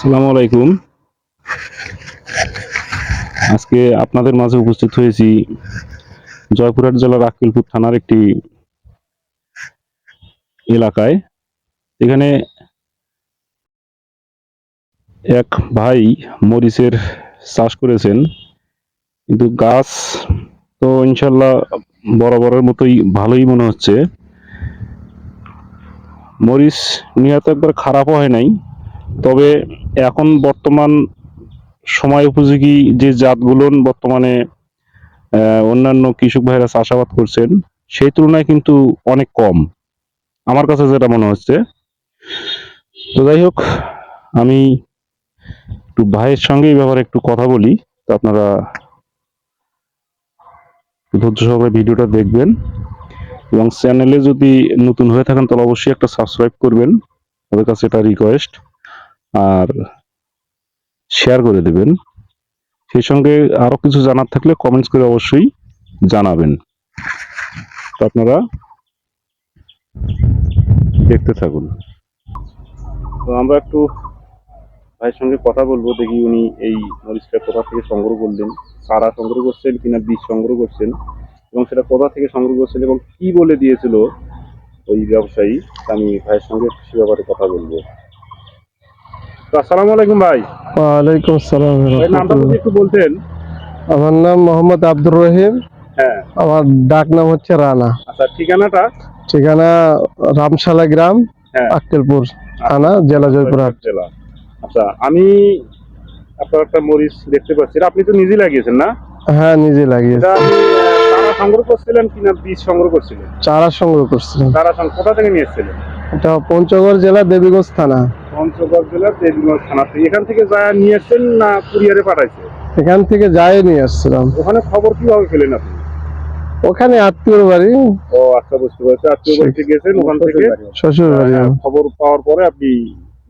আসসালামু আলাইকুম। আজকে আপনাদের মাঝে উপস্থিত হয়েছি জয়পুরহাট জেলার আকিলপুর থানার একটি এলাকায়। এখানে এক ভাই মরিচের চাষ করেছেন, কিন্তু গাছ তো ইনশাল্লাহ বরাবরের মতোই ভালোই মনে হচ্ছে। মরিচ নিহত একবার খারাপও হয় নাই। তবে এখন বর্তমান সময় উপযোগী যে জাতগুলো বর্তমানে অন্যান্য কৃষক ভাইরা চাষাবাদ করছেন, সেই তুলনায় কিন্তু অনেক কম। আমার কাছে যেটা মনে হচ্ছে, তো যাই হোক, আমি একটু ভাইয়ের সঙ্গে এই ব্যাপারে একটু কথা বলি, তো আপনারা ধৈর্য সহকারে ভিডিওটা দেখবেন। এবং চ্যানেলে যদি নতুন হয়ে থাকেন, তাহলে অবশ্যই একটা সাবস্ক্রাইব করবেন। ওদের কাছে এটা রিকোয়েস্ট আর শেয়ার করে দেবেন। সেই সঙ্গে আরও কিছু জানার থাকলে কমেন্টস করে অবশ্যই জানাবেন। তো আপনারা দেখতে থাকুন। তো আমরা একটু ভাইয়ের সঙ্গে কথা বলব, দেখি উনি এই মরিচটা কোথা থেকে সংগ্রহ করলেন, চারা সংগ্রহ করছেন কিনা, বীজ সংগ্রহ করছেন, এবং সেটা কোথা থেকে সংগ্রহ করছেন এবং কি বলে দিয়েছিল ওই ব্যবসায়ী আমি ভাইয়ের সঙ্গে সে ব্যাপারে কথা বলব। আসসালামু আলাইকুম ভাই। ওয়ালাইকুম আসসালাম নামটা যদি একটু বলতেন। আমার নাম মোহাম্মদ আব্দুর রহিম। হ্যাঁ। আমার ডাক নাম হচ্ছে রানা। আচ্ছা ঠিকানাটা? ঠিকানা রামশালা গ্রাম হ্যাঁ। আক্কেলপুর থানা জেলা জয়পুরহাট। জেলা। আচ্ছা আমি আপনার একটা মরিচ দেখতে পাচ্ছি। আপনি তো নিজেই লাগিয়েছেন না? হ্যাঁ নিজে লাগিয়েছি। এটা আপনি আহ, চারা সংগ্রহ করছিলেন কিনা বীজ সংগ্রহ করছিলেন? চারা সংগ্রহ চারা কোথা থেকে নিয়ে এসেছিলেন? এটা পঞ্চগড় জেলা দেবীগঞ্জ থানা। পঞ্চগড় জেলার দেবীগঞ্জ থানা থেকে এখান থেকে যা নিয়ে এসছেন না কুরিয়ারে পাঠাইছে? এখান থেকে যাই নিয়ে আসছিলাম। ওখানে খবর কীভাবে পেলেন আপনি? ওখানে আত্মীয় বাড়ি। ও আচ্ছা বুঝতে পারছি। আত্মীয় বাড়িতে গেছেন ওখান থেকে? শ্বশুর বাড়ি খবর পাওয়ার পরে আপনি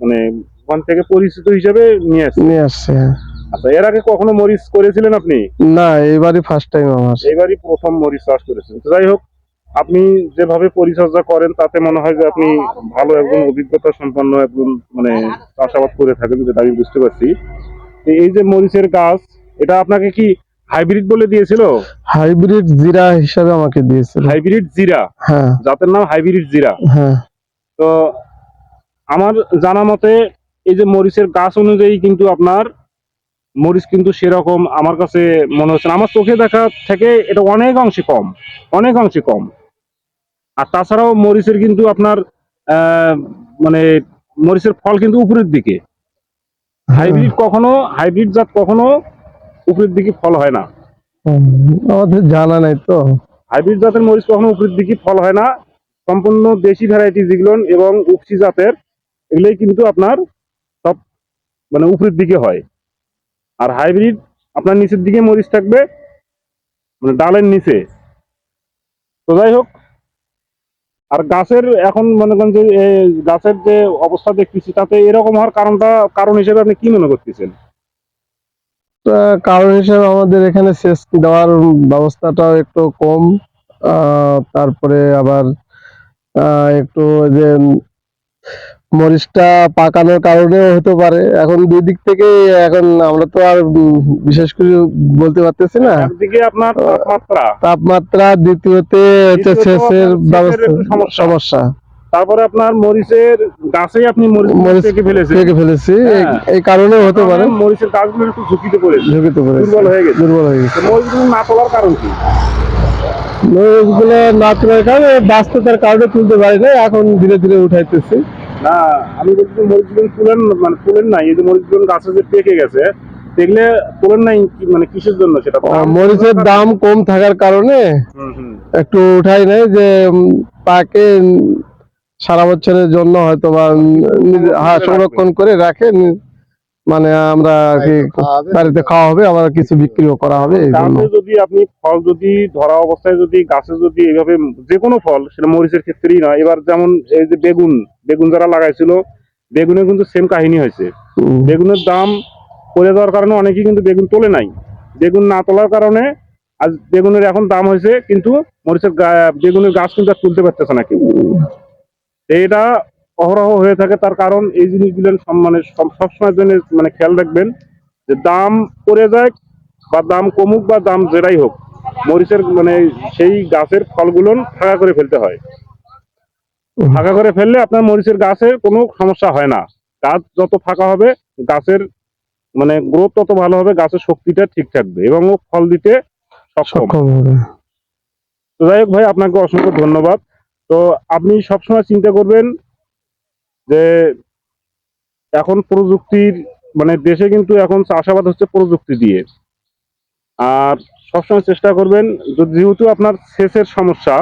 মানে ওখান থেকে পরিচিত হিসেবে নিয়ে আসছেন? নিয়ে আসছে হ্যাঁ। আচ্ছা এর আগে কখনো মরিচ করেছিলেন আপনি? না এইবারই ফার্স্ট টাইম আমার। এবারই প্রথম মরিচ চাষ করেছেন। যাই হোক আপনি যেভাবে পরিচর্যা করেন তাতে মনে হয় যে আপনি ভালো একজন অভিজ্ঞতা সম্পন্ন একজন মানে চাষাবাদ করে থাকেন যেটা আমি বুঝতে পারছি। এই যে মরিচের গাছ এটা আপনাকে কি হাইব্রিড বলে দিয়েছিল? হাইব্রিড জিরা হিসাবে আমাকে দিয়েছিল। হাইব্রিড জিরা? হ্যাঁ। জাতের নাম হাইব্রিড জিরা। হ্যাঁ। তো আমার জানা মতে এই যে মরিচের গাছ অনুযায়ী কিন্তু আপনার মরিচ কিন্তু সেরকম আমার কাছে মনে হচ্ছে না। আমার চোখে দেখা থেকে এটা অনেক অংশে কম অনেক অংশে কম। আর তাছাড়াও মরিচের কিন্তু আপনার মানে মরিচের ফল কিন্তু উপরের দিকে। হাইব্রিড কখনো হাইব্রিড জাত কখনো উপরের দিকে ফল হয় না। আমাদের জানা নাই তো। হাইব্রিড জাতের মরিচ কখনো উপরের দিকে ফল হয় না। সম্পূর্ণ দেশি ভ্যারাইটি যেগুলো এবং উপসি জাতের এগুলোই কিন্তু আপনার সব মানে উপরের দিকে হয়। আর হাইব্রিড আপনার নিচের দিকে মরিচ থাকবে মানে ডালের নিচে। তো যাই হোক আর গাছের এখন মনে করেন যে গাছের যে অবস্থা দেখতেছি, তাতে এরকম হওয়ার কারণটা, কারণ হিসেবে আপনি কি মনে করতেছেন? কারণ হিসেবে আমাদের এখানে সেচ দেওয়ার ব্যবস্থাটা একটু কম তারপরে আবার একটু যে মরিচটা পাকানোর কারণেও হতে পারে। এখন দুই দিক থেকে এখন আমরা তো আর বিশেষ করে বলতে পারতেছি না। আপনার তাপমাত্রা। তাপমাত্রা দ্বিতীয়তে হচ্ছে সেচের ব্যবস্থা সমস্যা। তারপরে আপনার মরিচের গাছেই আপনি মরিচ থেকে ফেলেছেন। থেকে ফেলেছি। এই- হ্যাঁ। এই কারণেও হতে পারে। মরিচের গাছগুলো একটু ঝুঁকিতে পড়েছে। ঝুঁকিতে পড়েছে। দুর্বল হয়ে গেছে। দুর্বল হয়ে গেছে। মরিচগুলো না তোলার কারণ কি? মরিচগুলো না তোলার কারণে ব্যস্ততার কারণে তুলতে পারি না এখন ধীরে ধীরে উঠাইতেছি। না আমি বলছি মরিচগুলো তুলেন মানে তুলেন নাই এই যে মরিচগুলো গাছে যে পেকে গেছে দেখলে তুলেন নাই মানে কিসের জন্য সেটা মরিচের দাম কম থাকার কারণে। একটু উঠাই নাই যে পাকে তাকে সারা বছরের জন্য হয়তো বা হ্যাঁ সংরক্ষণ করে রাখে মানে আমরা কি বাড়িতে খাওয়া হবে আবার কিছু বিক্রিও করা হবে এই জন্য। যদি আপনি ফল যদি ধরা অবস্থায় যদি গাছে যদি এইভাবে যে কোনো ফল সেটা মরিচের ক্ষেত্রেই না এবার যেমন এই যে বেগুন বেগুন যারা লাগাইছিল বেগুনে কিন্তু সেম কাহিনী হয়েছে। বেগুনের দাম পড়ে যাওয়ার কারণে অনেকেই কিন্তু বেগুন তোলে নাই। বেগুন না তোলার কারণে আজ বেগুনের এখন দাম হয়েছে কিন্তু মরিচের বেগুনের গাছ কিন্তু আর তুলতে পারতেছে না কেউ। এটা অহরহ হয়ে থাকে। তার কারণ এই জিনিসগুলো মানে সব- সবসময়ের জন্য মানে খেয়াল রাখবেন যে দাম পড়ে যায় বা দাম কমুক বা দাম যেটাই হোক মরিচের মানে সেই গাছের ফলগুলো ফাঁকা করে ফেলতে হয়। ফাঁকা করে ফেললে আপনার মরিচের গাছে কোনো সমস্যা হয় না। গাছ যত ফাঁকা হবে গাছের মানে গ্রোথ তত ভালো হবে গাছের শক্তিটা ঠিক থাকবে এবং ও ফল দিতে সক্ষম হবে। তো যাই হোক ভাই আপনাকে অসংখ্য ধন্যবাদ। তো আপনি সবসময় চিন্তা করবেন যে এখন প্রযুক্তির মানে দেশে কিন্তু এখন চাষাবাদ হচ্ছে প্রযুক্তি দিয়ে। আর সবসময় চেষ্টা করবেন যেহেতু আপনার সেচের সমস্যা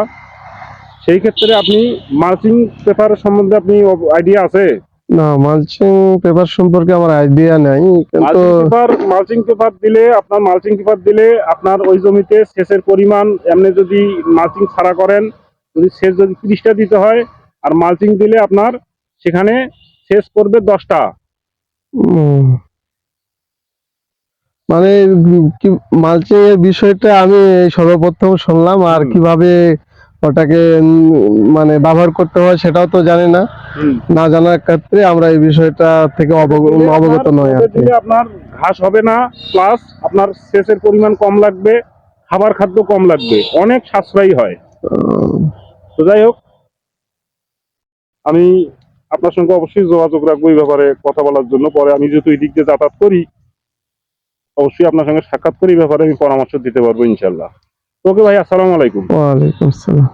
সেই ক্ষেত্রে আপনি মালচিং পেপার সম্বন্ধে আপনি আইডিয়া আছে? না মালচিং পেপার সম্পর্কে আমার আইডিয়া নাই কিন্তু মালচিং পেপার মালচিং পেপার দিলে আপনার মালচিং পেপার দিলে আপনার ওই জমিতে সেচের পরিমাণ এমনি যদি মালচিং ছাড়া করেন যদি সেচ যদি তিরিশটা দিতে হয় আর মালচিং দিলে আপনার সেখানে শেষ করবে দশটা। মানে কি মালচিং এর বিষয়টা আমি সর্বপ্রথম শুনলাম আর। কীভাবে ওটাকে মানে ব্যবহার করতে হয় সেটাও তো জানি না। না জানার ক্ষেত্রে আমরা এই বিষয়টা থেকে অবগ- অবগত ওটা আপনার ঘাস হবে না প্লাস আপনার সেচের পরিমাণ কম লাগবে খাবার খাদ্য কম লাগবে অনেক সাশ্রয়ী হয়। তো যাই হোক আমি আপনার সঙ্গে অবশ্যই যোগাযোগ রাখব এই ব্যাপারে কথা বলার জন্য। পরে আমি যেহেতু এই দিক দিয়ে যাতায়াত করি, অবশ্যই আপনার সঙ্গে সাক্ষাৎ করি ব্যাপারে আমি পরামর্শ দিতে পারব ইনশাল্লাহ ওকে ভাই, আসসালামু আলাইকুম। ওয়ালাইকুম আসসালাম।